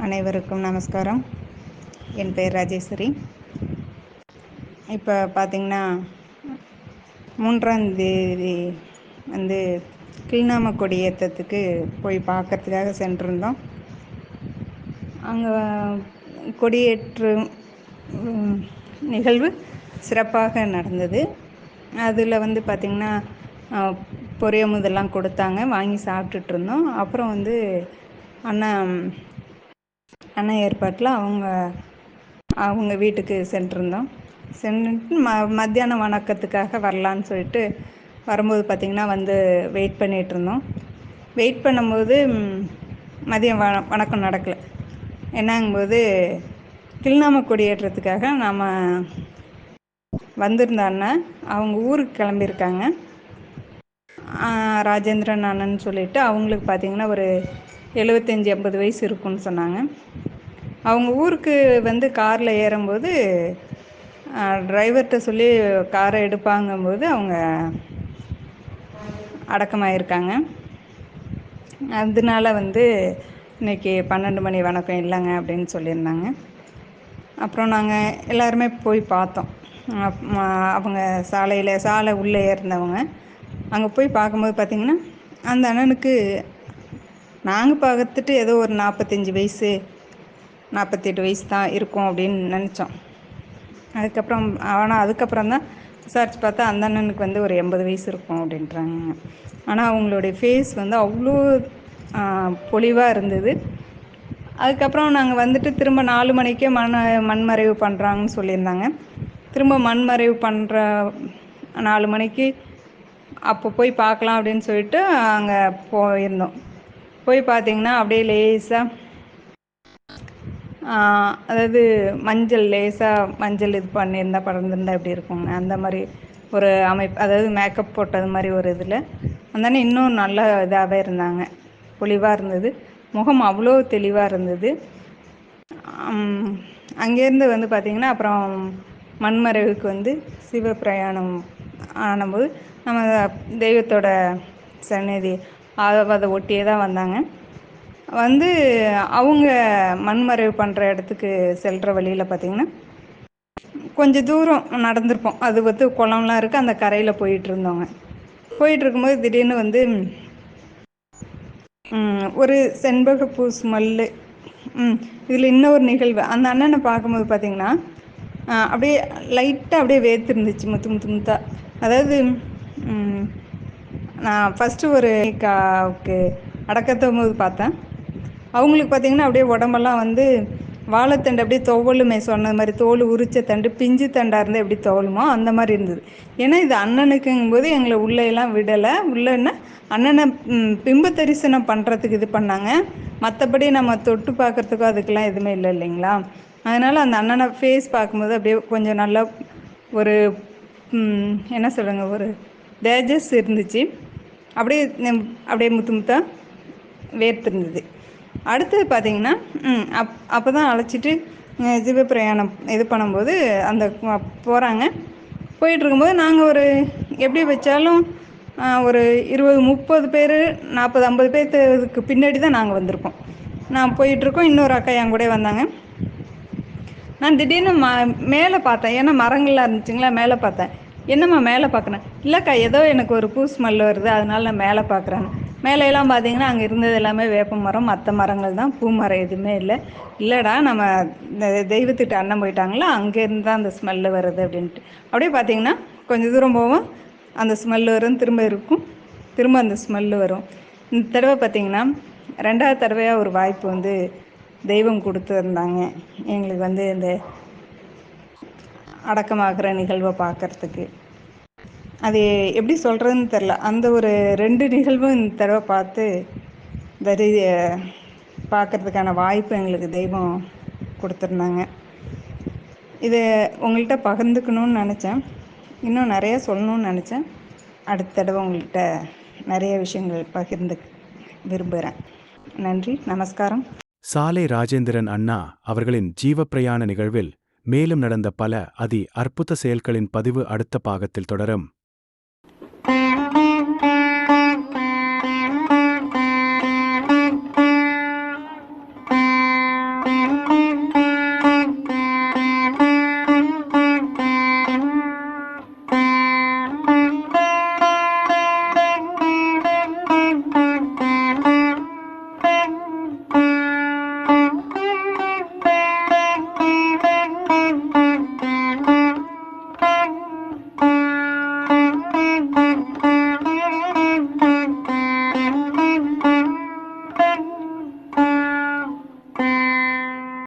அனைவருக்கும் நமஸ்காரம். என் பெயர் ராஜேஸ்வரி. இப்போ பார்த்தீங்கன்னா மூன்றாம் தேதி வந்து கிளிநாம கொடியேற்றத்துக்கு போய் பார்க்கறதுக்காக சென்றிருந்தோம். அங்கே கொடியேற்று நிகழ்வு சிறப்பாக நடந்தது. அதில் வந்து பார்த்திங்கன்னா பொரியமுதெல்லாம் கொடுத்தாங்க. வாங்கி சாப்பிட்டுட்டு இருந்தோம் அப்புறம் வந்து அண்ணன் அண்ணன் ஏற்பாட்டில் அவங்க அவங்க வீட்டுக்கு சென்றிருந்தோம். சென்றுட்டு ம மத்தியானம் வணக்கத்துக்காக வரலான்னு சொல்லிட்டு வரும்போது பார்த்திங்கன்னா வந்து வெயிட் பண்ணிகிட்டு இருந்தோம். வெயிட் பண்ணும்போது மதியம் வ வணக்கம் நடக்கலை. என்னங்கும்போது கிள்நாம கொடியேற்றத்துக்காக நாம் வந்திருந்த அவங்க ஊருக்கு கிளம்பியிருக்காங்க. ராஜேந்திரன் அண்ணன் சொல்லிட்டு அவங்களுக்கு பார்த்திங்கன்னா ஒரு எழுபத்தஞ்சி எண்பது வயசு இருக்குன்னு சொன்னாங்க. அவங்க ஊருக்கு வந்து காரில் ஏறும்போது டிரைவர்கிட்ட சொல்லி காரை எடுப்பாங்கும்போது அவங்க அடக்கமாயிருக்காங்க. அதனால வந்து இன்னைக்கு பன்னெண்டு மணி வணக்கம் இல்லைங்க அப்படின்னு சொல்லியிருந்தாங்க. அப்புறம் நாங்கள் எல்லாருமே போய் பார்த்தோம். அவங்க சாலையில் சாலை உள்ளே இருந்தவங்க அங்கே போய் பார்க்கும்போது பார்த்திங்கன்னா அந்த அண்ணனுக்கு நாங்கள் பார்த்துட்டு ஏதோ ஒரு நாற்பத்தஞ்சு வயசு நாற்பத்தெட்டு வயசு தான் இருக்கும் அப்படின்னு நினச்சோம். அதுக்கப்புறம் ஆனால் அதுக்கப்புறம் தான் விசாரிச்சு பார்த்தா அந்த அண்ணனுக்கு வந்து ஒரு எண்பது வயசு இருக்கும் அப்படின்றாங்க. ஆனால் அவங்களுடைய ஃபேஸ் வந்து அவ்வளோ பொலிவாக இருந்தது. அதுக்கப்புறம் நாங்கள் வந்துட்டு திரும்ப நாலு மணிக்கே மண் மண்மறைவு பண்ணுறாங்கன்னு சொல்லியிருந்தாங்க. திரும்ப மண்மறைவு பண்ணுற நாலு மணிக்கு அப்போ போய் பார்க்கலாம் அப்படின்னு சொல்லிட்டு அங்கே போயிருந்தோம். போய் பார்த்தீங்கன்னா அப்படியே லேசாக அதாவது மஞ்சள் லேசாக மஞ்சள் இது பண்ணியிருந்தா பறந்துருந்தா எப்படி இருக்குங்க அந்த மாதிரி ஒரு அமைப்பு அதாவது மேக்கப் போட்டது மாதிரி ஒரு இதில். அந்தானே இன்னும் நல்ல இதாகவே இருந்தாங்க. பொலிவாக இருந்தது. முகம் அவ்வளோ தெளிவாக இருந்தது. அங்கேருந்து வந்து பார்த்திங்கன்னா அப்புறம் மண்மறைவுக்கு வந்து சிவ பிரயாணம் ஆனபோது நம்ம தெய்வத்தோட சந்நிதி அதை அதை ஒட்டியே தான் வந்தாங்க. வந்து அவங்க மண்மறைவு பண்ணுற இடத்துக்கு செல்கிற வழியில் பார்த்திங்கன்னா கொஞ்சம் தூரம் நடந்திருப்போம். அது வந்து குளம்லாம் இருக்குது அந்த கரையில் போயிட்டு இருந்தோங்க போயிட்டு இருக்கும்போது திடீர்னு வந்து ஒரு செண்பகப்பூ ஸ்மெல்லு ம் இதில் இன்னொரு நிகழ்வு. அந்த அண்ணனை பார்க்கும்போது பார்த்தீங்கன்னா அப்படியே லைட்டாக அப்படியே வேர்த்துருந்துச்சு முத்து முத்து முத்தா. அதாவது நான் ஃபஸ்ட்டு ஒரு காவுக்கு அடக்கத்தும் போது பார்த்தேன். அவங்களுக்கு பார்த்தீங்கன்னா அப்படியே உடம்பெல்லாம் வந்து வாழைத்தண்டு அப்படியே துவலுமே சொன்ன மாதிரி தோல் உரிச்ச தண்டு பிஞ்சு தண்டாக இருந்தால் எப்படி துவலுமோ அந்த மாதிரி இருந்தது. ஏன்னா இது அண்ணனுக்குங்கும்போது எங்களை உள்ளே விடலை. உள்ளேன்னா அண்ணனை பிம்ப தரிசனம் பண்ணுறதுக்கு இது பண்ணாங்க. மற்றபடி நம்ம தொட்டு பார்க்குறதுக்கோ அதுக்கெல்லாம் எதுவுமே இல்லை இல்லைங்களா? அதனால் அந்த அண்ணனை ஃபேஸ் பார்க்கும்போது அப்படியே கொஞ்சம் நல்லா ஒரு என்ன சொல்லுங்க ஒரு தேஜஸ் இருந்துச்சு. அப்படியே அப்படியே முத்து முத்தா வேர்த்திருந்தது. அடுத்தது பார்த்தீங்கன்னா அப் அப்போ தான் அழைச்சிட்டு ஜீவ பிரயாணம் இது பண்ணும்போது அந்த போகிறாங்க போயிட்டுருக்கும்போது நாங்கள் ஒரு எப்படி வச்சாலும் ஒரு இருபது முப்பது பேர் நாற்பது ஐம்பது பேர்த்துக்கு பின்னாடி தான் நாங்கள் வந்திருக்கோம் நான் போயிட்டுருக்கோம் இன்னொரு அக்கா என் கூட வந்தாங்க. நான் திடீர்னு ம மேலே பார்த்தேன். ஏன்னா மரங்கள்லாம் இருந்துச்சுங்களா மேலே பார்த்தேன். என்னம்மா மேலே பார்க்குறேன்? இல்லைக்கா ஏதோ எனக்கு ஒரு பூ ஸ்மெல் வருது அதனால நான் மேலே பார்க்குறேன் மேலே எல்லாம் பார்த்தீங்கன்னா அங்கே இருந்தது எல்லாமே வேப்ப மரம் மற்ற மரங்கள் தான். பூ மரம் எதுவுமே இல்லை. இல்லைடா நம்ம இந்த தெய்வத்திட்ட அண்ணன் போயிட்டாங்களா? அங்கேருந்து தான் அந்த ஸ்மெல்லு வருது அப்படின்ட்டு. அப்படியே பார்த்தீங்கன்னா கொஞ்சம் தூரம் போவோம். அந்த ஸ்மெல்லு வரும் திரும்ப இருக்கும். திரும்ப அந்த ஸ்மெல்லு வரும். இந்த தடவை பார்த்தீங்கன்னா ரெண்டாவது தடவையாக ஒரு வாய்ப்பு வந்து தெய்வம் கொடுத்துருந்தாங்க எங்களுக்கு வந்து இந்த அடக்கமாகிற நிகழ்வை பார்க்கறதுக்கு. அது எப்படி சொல்கிறதுன்னு தெரில அந்த ஒரு ரெண்டு நிகழ்வும் இந்த தடவை பார்த்து தரி பார்க்கறதுக்கான வாய்ப்பு எங்களுக்கு தெய்வம் கொடுத்துருந்தாங்க. இது உங்கள்கிட்ட பகிர்ந்துக்கணும்னு நினச்சேன். இன்னும் நிறைய சொல்லணும்னு நினச்சேன். அடுத்த தடவை உங்கள்கிட்ட நிறைய விஷயங்கள் பகிர்ந்து விரும்புகிறேன் நன்றி நமஸ்காரம். சாலை ராஜேந்திரன் அண்ணா அவர்களின் ஜீவப்பிரயாண நிகழ்வில் மேலும் நடந்த பல அதி அற்புத செயல்களின் பதிவு அடுத்த பாகத்தில் தொடரும்.